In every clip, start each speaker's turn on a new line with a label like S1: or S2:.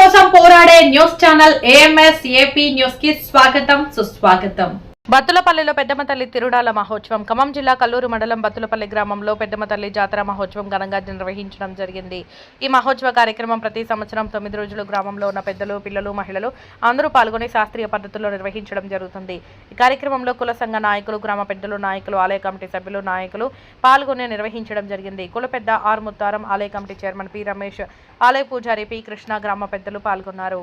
S1: కోసం పోరాడే news channel AMS AP news కి స్వాగతం సుస్వాగతం బత్తులపల్లిలో పెద్దమ్మ తల్లి తిరుడాల మహోత్సవం ఖమ్మం జిల్లా కల్లూరు మండలం బత్తులపల్లి గ్రామంలో పెద్దమ్మ తల్లి జాతర మహోత్సవం ఘనంగా నిర్వహించడం జరిగింది ఈ మహోత్సవ కార్యక్రమం ప్రతి సంవత్సరం తొమ్మిది రోజులు గ్రామంలో ఉన్న పెద్దలు పిల్లలు మహిళలు అందరూ పాల్గొని శాస్త్రీయ పద్ధతుల్లో నిర్వహించడం జరుగుతుంది ఈ కార్యక్రమంలో కుల సంఘ నాయకులు గ్రామ పెద్దలు నాయకులు ఆలయ కమిటీ సభ్యులు నాయకులు పాల్గొని నిర్వహించడం జరిగింది కుల పెద్ద ఆర్ ముత్తారం ఆలయ కమిటీ చైర్మన్ పి రమేష్ ఆలయ పూజారి పి కృష్ణ గ్రామ పెద్దలు పాల్గొన్నారు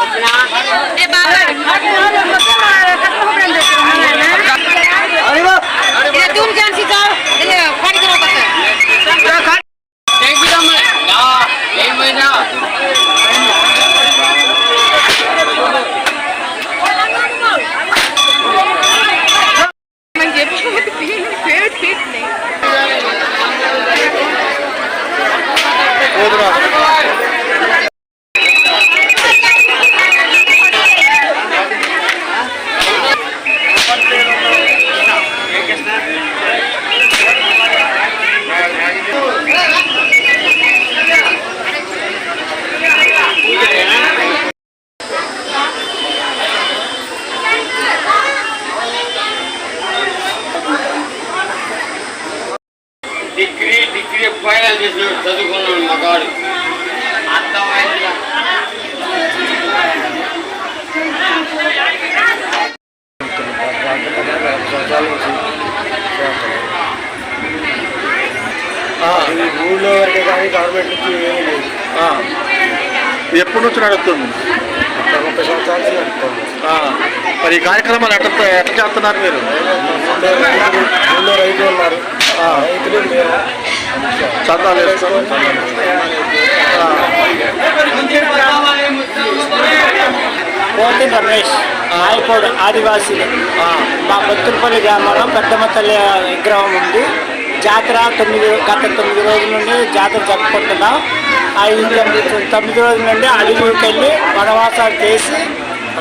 S2: Udah. డిగ్రీ ఫైనల్ చేసినాడు చదువుకున్నాడు మగాడు అర్థమైంది
S3: ఊళ్ళో వరకే కానీ గవర్నమెంట్ నుంచి ఏమీ లేదు
S4: ఆ. ఎప్పటి నుంచి నడుస్తుంది
S3: ఒక ముప్పై సంవత్సరాల నుంచి నడుపుతుంది?
S4: ఆ. మరి ఈ కార్యక్రమాలు ఎట్లా ఎట్లా చేస్తున్నారు మీరు?
S3: రైతులు ఉన్నారు. ఆ. రైతులు
S4: చందాలు వేసుకొని
S5: పోతి రమేష్ నాయకోడు ఆదివాసీలు. మా పొత్తులపల్లి గ్రామంలో పెద్దమ్మ తల్లి విగ్రహం ఉంది. జాతర తొమ్మిది గత తొమ్మిది రోజుల నుండి జాతర జరుపుకుంటున్నాం. ఆ ఈ తొమ్మిది రోజుల నుండి అడవికి వెళ్ళి వనవాసాలు చేసి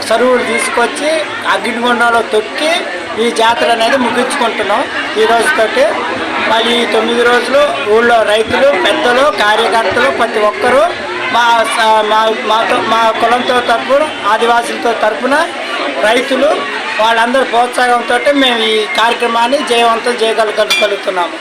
S5: సరువులు తీసుకొచ్చి అగ్నిగుండంలో తొక్కి ఈ జాతర అనేది ముగించుకుంటున్నాం. ఈ రోజుతోటి మళ్ళీ ఈ తొమ్మిది రోజులు ఊళ్ళో రైతులు పెద్దలు కార్యకర్తలు ప్రతి ఒక్కరూ మా స- మా మాతో మా కులంతో తరపున ఆదివాసులతో తరపున రైతులు వాళ్ళందరూ ప్రోత్సాహంతో మేము ఈ కార్యక్రమాన్ని జయవంతం చేయగలగలుగుతున్నాము